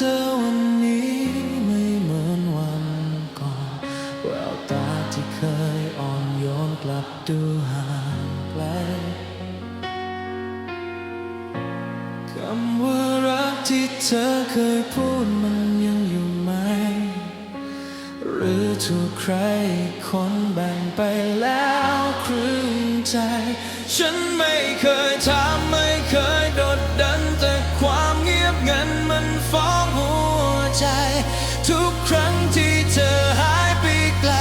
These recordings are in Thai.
อวันนี้ไม่เหมือนวันก่อนแววตาที่เคยอ่อนโยนกลับดูห่างไกลคำว่ารักที่เธอเคยพูดมันยังอยู่ไหม หรือถูกใครคนแบ่งไปแล้วครึ่งใจ ฉันไม่เคยถามไม่เคยโดดดันแต่ความเงียบงันมันฟ้อง ใจ ทุกครั้งที่เธอหายไปไกล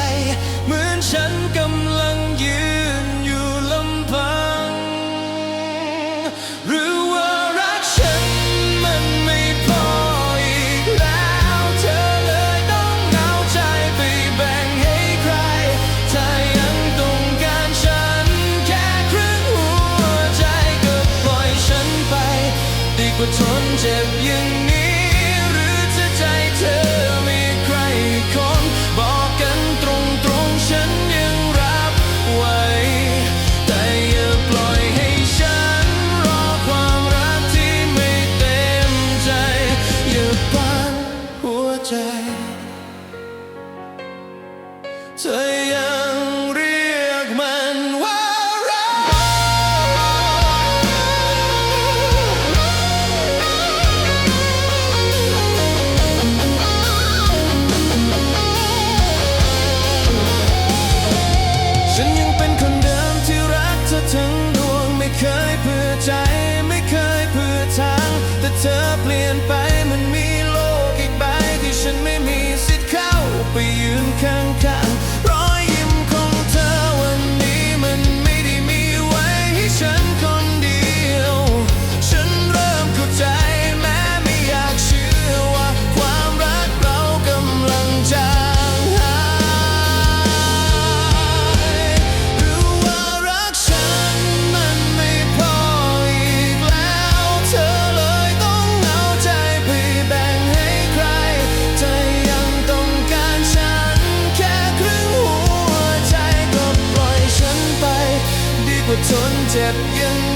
เหมือนฉันกำลังยืนอยู่ลำพัง หรือว่ารักฉันมันไม่พออีกแล้ว เธอเลยต้องเอาใจไปแบ่งให้ใคร ถ้ายังต้องการฉันแค่ครึ่งหัวใจก็ปล่อยฉันไป ดีกว่าทนเจ็บย่าง guitar playing by tip you